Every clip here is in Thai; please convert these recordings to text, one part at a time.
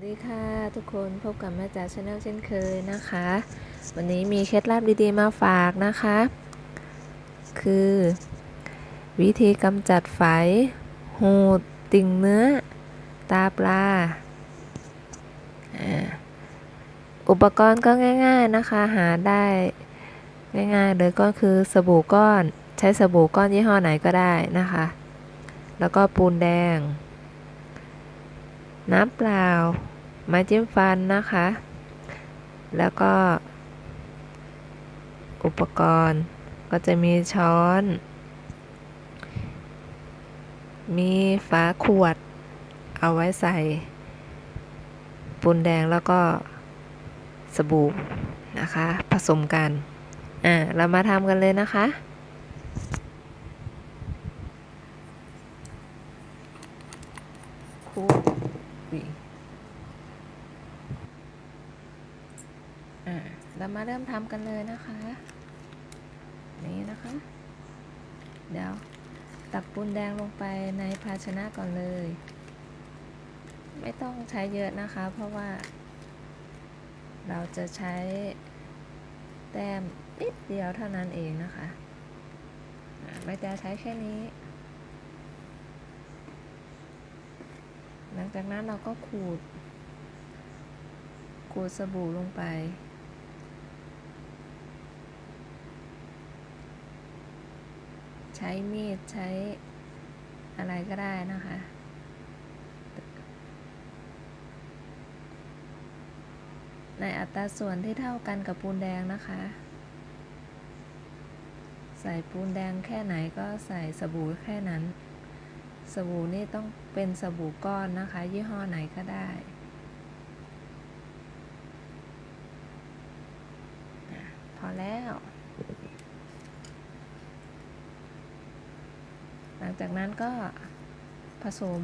สวัสดีค่ะทุกคนพบกับแม่จ๋าชาแนลเช่นเคยนะคะ วันนี้มีเคล็ดลับดีๆมาฝากนะคะ คือ วิธีกำจัดไฝ หูด ติ่งเนื้อ ตาปลาอ่าอุปกรณ์ก็ง่าย ๆนะคะ หาได้ง่ายๆเลยก็คือสบู่ก้อน ใช้สบู่ก้อนยี่ห้อไหนก็ได้นะคะ แล้วก็ปูนแดง น้ำเปล่า ไม้จิ้มฟันนะคะ แล้วก็ อุปกรณ์ก็จะมีช้อน มีฝาขวด เอาไว้ใส่ ปูนแดงแล้วก็สบู่นะคะ ผสมกัน อ่า เรามาทำกันเลยนะคะคูอ่า เรามาเริ่มทำกันเลยนะคะ นี่นะคะ เดี๋ยวตักปูนแดงลงไปในภาชนะก่อนเลย ไม่ต้องใช้เยอะนะคะ เพราะว่า เราจะใช้แต้มนิดเดียวเท่านั้นเองนะคะไม่จะใช้แค่นี้ หลังจากนั้นเราก็ขูดขูดสบู่ลงไป ใช้มีดใช้อะไรก็ได้นะคะ ในอัตราส่วนที่เท่ากันกับปูนแดงนะคะ ใส่ปูนแดงแค่ไหนก็ใส่สบู่แค่นั้น สบู่นี่ต้องเป็นสบู่ก้อนนะคะ ยี่ห้อไหนก็ได้อะพอแล้ว หลังจากนั้นก็ผสม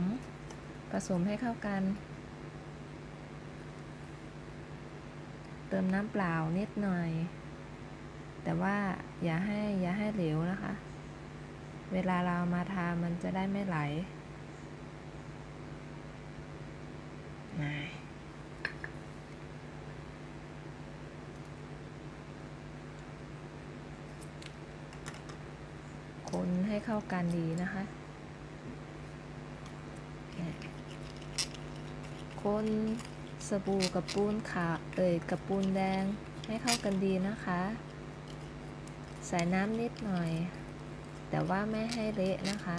ผสมให้เข้ากัน เติมน้ำเปล่านิดหน่อย แต่ว่าอย่าให้อย่าให้เหลวนะคะ เวลาเรามาทามันจะได้ไม่ไหลนี่ ให้เข้ากันดีนะคะ คนสบู่กับปูนขาวเอ่ยกับปูนแดงให้เข้ากันดีนะคะ ใส่น้ำนิดหน่อย แต่ว่าไม่ให้เละนะคะ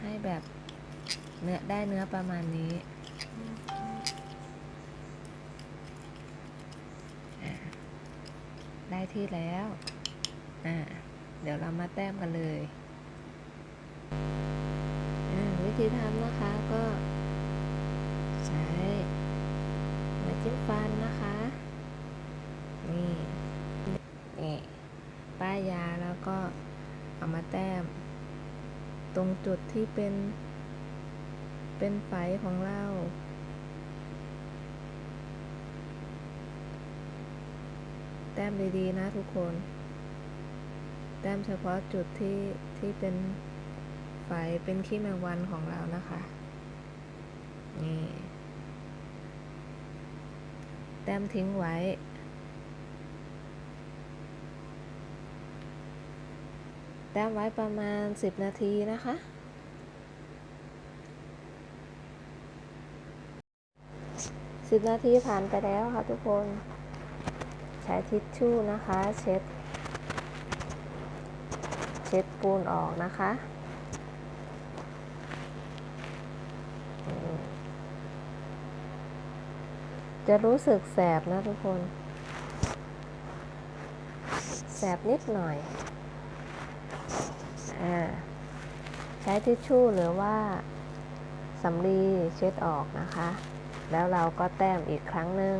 ให้แบบเนื้อได้เนื้อประมาณนี้ได้ที่แล้ว อ่า เดี๋ยวเรามาแต้มกันเลยวิธีทำนะคะก็ใช้ไม้จิ้มฟันนะคะ นี่นี่ป้ายยาแล้วก็เอามาแต้ม ตรงจุดที่เป็น เป็นไฝของเราแต้มดีๆนะทุกคน แต้มเฉพาะจุดที่ที่เป็นไฝเป็นขี้แมงวันของเรานะคะ นี่แต้มทิ้งไว้ แต้มไว้ประมาณ 10 นาทีนะคะ 10 นาทีผ่านไปแล้วค่ะทุกคน ใช้ทิชชู่นะคะ เช็ด เช็ดปูนออกนะคะ จะรู้สึกแสบนะทุกคน แสบนิดหน่อยอ่าใช้ทิชชู่หรือว่าสำลีเช็ดออกนะคะ แล้วเราก็แต้มอีกครั้งหนึ่ง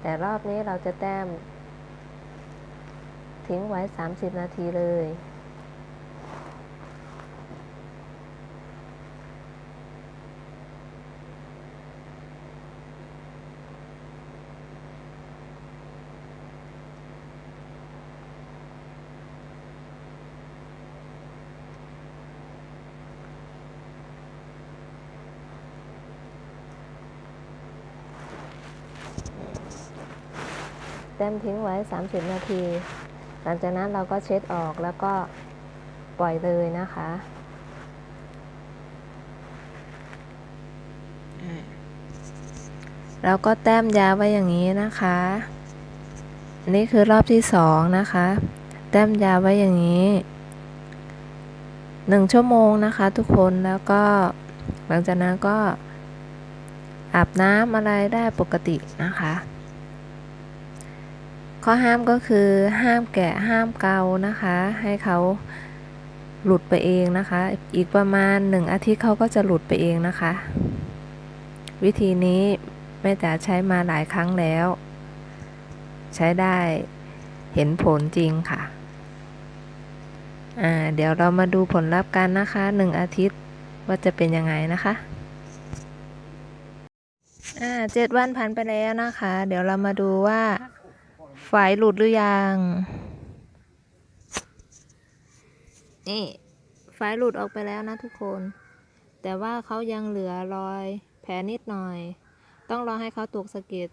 แต่รอบนี้เราจะแต้ม ทิ้งไว้ 30 นาทีเลยเต็มทิ้งไว้ 30 นาที หลังจากนั้นเราก็เช็ดออกแล้วก็ปล่อยเลยนะคะเราก็แต้มยาไว้อย่างนี้นะคะนนี้คือรอบที่สองนะคะ แต้มยาไว้อย่างนี้หนึ่งชั่วโมงนะคะ ทุกคนแล้วก็หลังจากนั้นก็อาบน้ำอะไรได้ปกตินะคะ ข้อห้ามก็คือห้ามแกะห้ามเกานะคะ ให้เขาหลุดไปเองนะคะ อีกประมาณหนึ่งอาทิตย์เขาก็จะหลุดไปเองนะคะ วิธีนี้แม่จ๋าใช้มาหลายครั้งแล้ว ใช้ได้เห็นผลจริงค่ะอ่าเดี๋ยวเรามาดูผลลัพธ์กันนะคะหนึ่งอาทิตย์ว่าจะเป็นยังไงนะคะอ่าเจ็ดวันผ่านไปแล้วนะคะ เดี๋ยวเรามาดูว่า ฝายหลุดหรือยัง นี่ฝายหลุดออกไปแล้วนะทุกคน แต่ว่าเขายังเหลือรอยแผลนิดหน่อย ต้องรอให้เขาตกสะเก็ด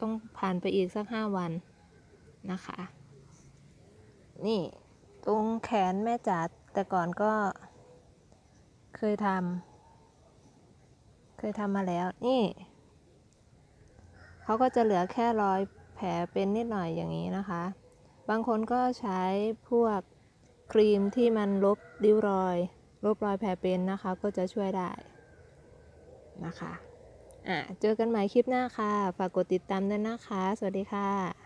ต้องผ่านไปอีกสักห้าวันนะคะ นี่ตรงแขนแม่จ๋าแต่ก่อนก็เคยทำเคยทำมาแล้ว นี่ เขาก็จะเหลือแค่รอย ผลเป็นนิดหน่อยอย่างนี้นะคะ บางคนก็ใช้พวกครีมที่มันลบริ้วรอย ลบรอยแผลเป็นนะคะ ก็จะช่วยได้นะคะอะเจอกันใหม่คลิปหน้าค่ะ ฝากกดติดตามด้วยนะคะ สวัสดีค่ะ